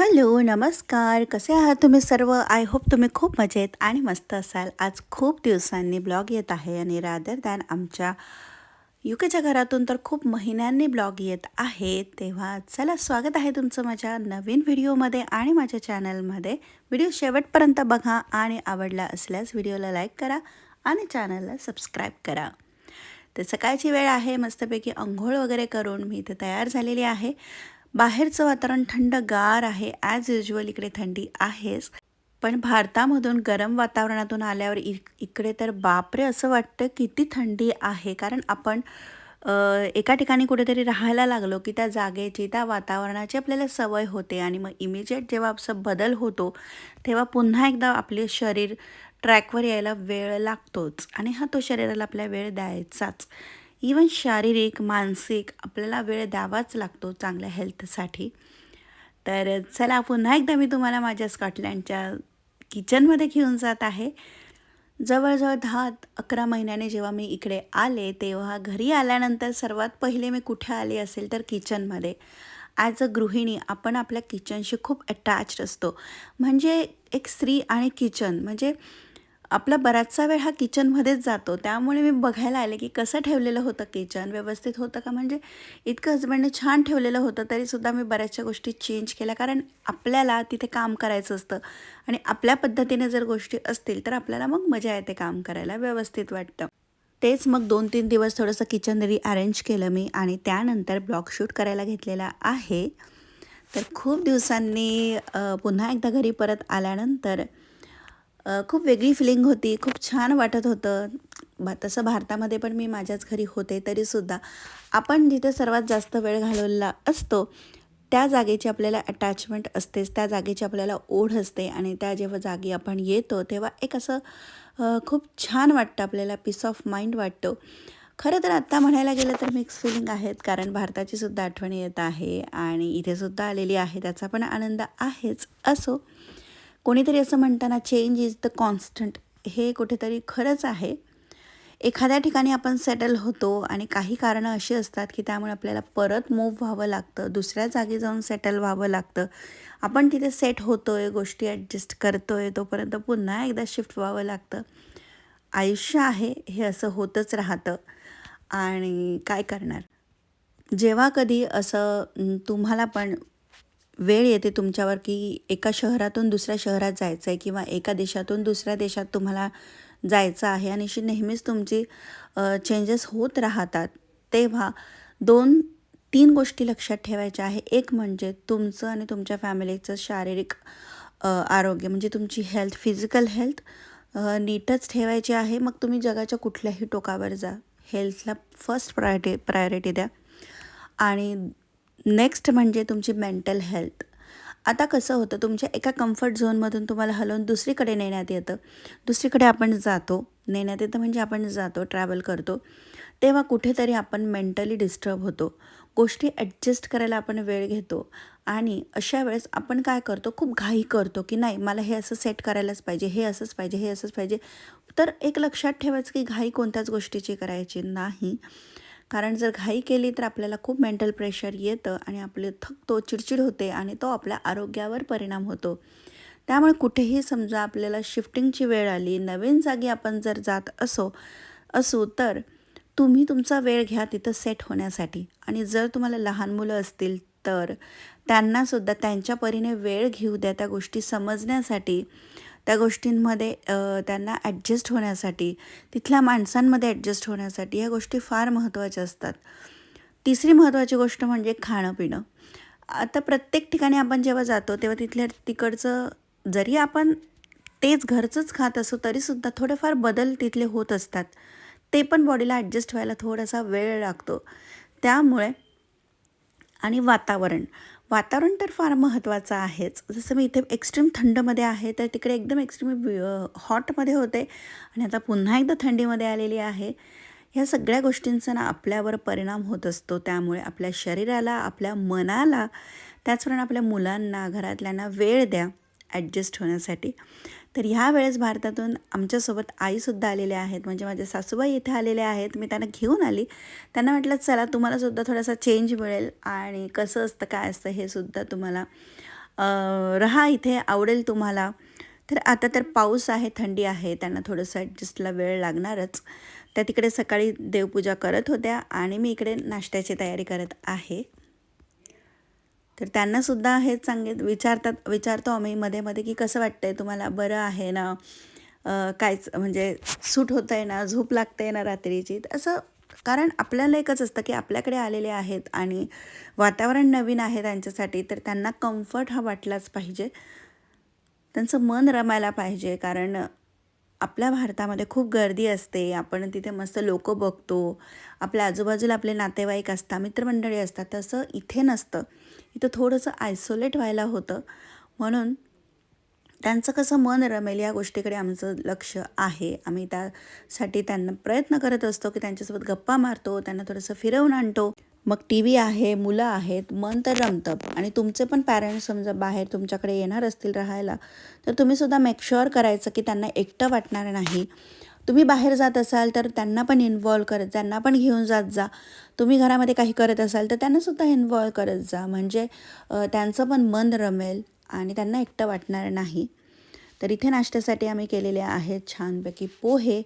Hello नमस्कार. कसे आहात तुम्ही सर्व? आय होप तुम्ही खूप मजेत आणि मस्त असाल. आज खूप दिवसांनी ब्लॉग येत आहे आणि रादर दॅन आमच्या युकेच्या घरातून तर खूप महिन्यांनी ब्लॉग येत आहे. तेव्हा चला स्वागत आहे तुमचं माझ्या नवीन व्हिडिओमध्ये आणि माझ्या चॅनलमध्ये. व्हिडिओ शेवटपर्यंत बघा आणि आवडला असल्यास व्हिडिओला लाईक करा आणि चॅनलला सबस्क्राईब करा. तर सकाळची वेळ आहे. मस्तपैकी अंघोळ वगैरे करून मी इथे तयार झालेली आहे. बाहेरचं वातावरण थंडगार आहे ॲज युजल इकडे थंडी आहेच. पण भारतामधून गरम वातावरणातून आल्यावर इक इकडे तर बापरे असं वाटतं किती थंडी आहे. कारण आपण एका ठिकाणी कुठेतरी राहायला लागलो की त्या जागेची त्या वातावरणाची आपल्याला सवय होते. आणि मग इमिजिएट जेव्हा असं बदल होतो तेव्हा पुन्हा एकदा आपले शरीर ट्रॅकवर यायला वेळ लागतोच. आणि हा तो शरीराला आपल्या वेळ द्यायचाच. इवन शारीरिक मानसिक आपल्याला वेळ द्यावाच लागतो चांगल्या हेल्थसाठी तर चला पुन्हा एकदा मी तुम्हाला माझ्या स्कॉटलँडच्या किचनमध्ये घेऊन जात आहे. जवळजवळ दहा अकरा महिन्याने जेव्हा मी इकडे आले तेव्हा घरी आल्यानंतर सर्वात पहिले मी कुठे आले असेल तर किचनमध्ये ॲज अ गृहिणी आपण आपल्या किचनशी खूप अटॅच्ड असतो. म्हणजे एक स्त्री आणि किचन म्हणजे आपला बराचसा वेळ हा किचनमध्येच जातो. त्यामुळे मी बघायला आले की कसं ठेवलेलं होतं किचन? व्यवस्थित होतं का? म्हणजे इतकं हजबंडने छान ठेवलेलं होतं तरीसुद्धा मी बऱ्याचशा गोष्टी चेंज केल्या. कारण आपल्याला तिथे काम करायचं असतं आणि आपल्या पद्धतीने जर गोष्टी असतील तर आपल्याला मग मजा येते काम करायला. व्यवस्थित वाटतं. तेच मग दोन तीन दिवस थोडंसं किचन अरेंज केलं मी आणि त्यानंतर ब्लॉग शूट करायला घेतलेला आहे. तर खूप दिवसांनी पुन्हा एकदा घरी परत आल्यानंतर खूप वेगळी फिलिंग होती. खूप छान वाटत होतं. तसं भारतामध्ये पण मी माझ्याच घरी होते तरीसुद्धा आपण जिथे सर्वात जास्त वेळ घालवलेला असतो त्या जागेची आपल्याला अटॅचमेंट असतेच. त्या जागेची आपल्याला ओढ असते आणि त्या जेव्हा जागी आपण येतो तेव्हा एक असं खूप छान वाटतं. आपल्याला पीस ऑफ माइंड वाटतो. खरं तर आत्ता म्हणायला गेलं तर मिक्स फिलिंग आहेत. कारण भारताची सुद्धा आठवण येत आहे आणि इथे सुद्धा आलेली आहे. त्याचा पण आनंद आहेच असो. कोणीतरी असं म्हणताना चेंज इज द कॉन्स्टंट हे कुठेतरी खरंच आहे. एखाद्या ठिकाणी आपण सेटल होतो आणि काही कारणं अशी असतात की त्यामुळे आपल्याला परत मूव्ह व्हावं लागतं दुसऱ्या जागी जाऊन सेटल व्हावं लागतं. आपण तिथे सेट होतो आहे गोष्टी ॲडजस्ट करतो आहे तोपर्यंत पुन्हा एकदा शिफ्ट व्हावं लागतं. आयुष्य आहे हे असं होतच राहतं. आणि काय करणार? जेव्हा कधी असं तुम्हाला पण वेळ येते तुमच्यावर की एका शहरातून दुसऱ्या शहरात जायचं आहे किंवा एका देशातून दुसऱ्या देशात तुम्हाला जायचं आहे आणि अशी नेहमीच तुमची चेंजेस होत राहतात. तेव्हा दोन तीन गोष्टी लक्षात ठेवायच्या आहे. एक म्हणजे तुमचं आणि तुमच्या फॅमिलीचं शारीरिक आरोग्य म्हणजे तुमची हेल्थ फिजिकल हेल्थ नीटच ठेवायची आहे. मग तुम्ही जगाच्या कुठल्याही टोकावर जा. हेल्थला फर्स्ट प्रायोरिटी प्रायोरिटी द्या. आणि नेक्स्ट म्हणजे तुमची मेंटल हेल्थ आता कसं होतं तुमच्या एका कम्फर्ट झोनमधून तुम्हाला हलवून दुसरीकडे नेण्यात येतं. दुसरीकडे आपण जातो. नेण्यात येतं म्हणजे आपण जातो ट्रॅव्हल करतो. तेव्हा कुठेतरी आपण मेंटली डिस्टर्ब होतो. गोष्टी ॲडजस्ट करायला आपण वेळ घेतो. आणि अशा वेळेस आपण काय करतो खूप घाई करतो की नाही मला हे असं सेट करायलाच पाहिजे हे असंच पाहिजे हे असंच पाहिजे. तर एक लक्षात ठेवायचं की घाई कोणत्याच गोष्टीची करायची नाही. कारण जर घाई केली तर आपल्याला खूप मेंटल प्रेशर येतं आणि आपले थकतो चिडचिड होते आणि तो आपल्या आरोग्यावर परिणाम होतो. त्यामुळे कुठेही समजा आपल्याला शिफ्टिंगची वेळ आली नवीन जागी आपण जर जात असो असू तर तुम्ही तुमचा वेळ घ्या तिथं सेट होण्यासाठी. आणि जर तुम्हाला लहान मुलं असतील तर त्यांनासुद्धा त्यांच्या परीने वेळ घेऊ द्या त्या गोष्टी समजण्यासाठी. त्या गोष्टींमध्ये त्यांना ॲडजस्ट होण्यासाठी तिथल्या माणसांमध्ये ॲडजस्ट होण्यासाठी ह्या गोष्टी फार महत्त्वाच्या असतात. तिसरी महत्त्वाची गोष्ट म्हणजे खाणं पिणं आता प्रत्येक ठिकाणी आपण जेव्हा जातो तेव्हा तिथल्या तिकडचं जरी आपण तेच घरचंच खात असो तरीसुद्धा थोडेफार बदल तिथले होत असतात. ते पण बॉडीला ॲडजस्ट व्हायला थोडासा वेळ लागतो. त्यामुळे आणि वातावरण. वातावरण तर फार महत्त्वाचं आहेच. जसं मी इथे एक्स्ट्रीम थंडमध्ये आहे तर तिकडे एकदम एक्स्ट्रीम हॉटमध्ये होते. आणि आता पुन्हा एकदा थंडीमध्ये आलेली आहे. ह्या सगळ्या गोष्टींचा ना आपल्यावर परिणाम होत असतो. त्यामुळे आपल्या शरीराला आपल्या मनाला त्याचप्रमाणे आपल्या मुलांना घरातल्यांना वेळ द्या ॲडजस्ट होण्यासाठी. तर ह्या वेळेस भारतातून आमच्यासोबत आईसुद्धा आलेल्या आहेत. म्हणजे माझे सासूबाई इथे आलेले आहेत. मी त्यांना घेऊन आली. त्यांना म्हटलं चला तुम्हालासुद्धा थोडासा चेंज मिळेल आणि कसं असतं काय असतं हे सुद्धा तुम्हाला रहा राहा इथे आवडेल तुम्हाला. तर आता तर पाऊस आहे थंडी आहे. त्यांना थोडंसं ॲडजस्टला वेळ लागणारच. त्या तिकडे सकाळी देवपूजा करत होत्या आणि मी इकडे नाश्त्याची तयारी करत आहे. तर त्यांनासुद्धा हे सांगित विचारतात विचारतो आम्ही मध्ये मध्ये की कसं वाटतं आहे तुम्हाला? बरं आहे ना? कायच म्हणजे सूट होतं आहे ना? झोप लागते ना रात्रीची? असं कारण आपल्याला एकच असतं की आपल्याकडे आलेले आहेत आणि वातावरण नवीन आहे त्यांच्यासाठी तर त्यांना कम्फर्ट हा वाटलाच पाहिजे. त्यांचं मन रमायला पाहिजे कारण आपल्या भारतामध्ये खूप गर्दी असते. आपण तिथे मस्त लोक बघतो. आपल्या आजूबाजूला आपले नातेवाईक असतात मित्रमंडळी असतात. तसं इथे नसतं. इथं थोडंसं आयसोलेट व्हायला होतं. म्हणून त्यांचं कसं मन रमेल या गोष्टीकडे आमचं लक्ष आहे. आम्ही त्यासाठी त्यांना प्रयत्न करत असतो की त्यांच्यासोबत गप्पा मारतो त्यांना थोडंसं फिरवून आणतो. मग टी व्ही आहे मुलं आहेत मन तर रमतं. आणि तुमचे पण पॅरेंट्स समजा बाहेर तुमच्याकडे येणार असतील राहायला तर तुम्हीसुद्धा मेकशुअर करायचं की त्यांना एकटं वाटणार नाही. तुम्ही बाहेर जात असाल तर त्यांना पण इन्वॉल्व करत त्यांना पण घेऊन जात जा. तुम्ही घरामध्ये काही करत असाल तर त्यांनासुद्धा इन्वॉल्व करत जा. म्हणजे त्यांचं पण मन रमेल आणि त्यांना एकटं वाटणार नाही. तर इथे नाश्त्यासाठी आम्ही केलेले आहेत छानपैकी पोहे.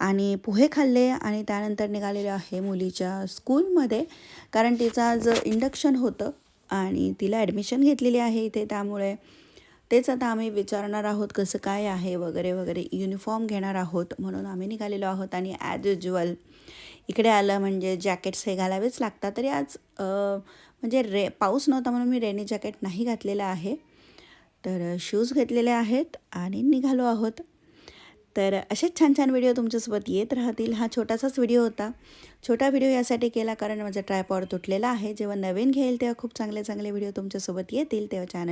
आणि पोहे खाल्ले आणि त्यानंतर निघालेले आहे मुलीच्या स्कूलमध्ये कारण तिचं आज इंडक्शन होतं आणि तिला ॲडमिशन घेतलेली आहे इथे त्यामुळे तेच आता आम्ही विचारणार आहोत कसं काय आहे वगैरे वगैरे युनिफॉर्म घेणार आहोत म्हणून आम्ही निघालेलो आहोत आणि ॲज युज्युअल इकडे आलं म्हणजे जॅकेट्स हे घालावेच लागतात. तरी आज म्हणजे रे पाऊस नव्हता म्हणून मी रेनी जॅकेट नाही घातलेलं आहे. तर शूज घेतलेले आहेत आणि निघालो आहोत. तर असेच छान छान व्हिडिओ तुमच्यासोबत येत राहतील. हा छोटासाच व्हिडिओ होता. छोटा व्हिडिओ यासाठी केला कारण माझा ट्रायपॉड तुटलेला आहे. जेव्हा नवीन घेईल तेव्हा खूप चांगले चांगले व्हिडिओ तुमच्यासोबत येतील. तेव्हा चॅनल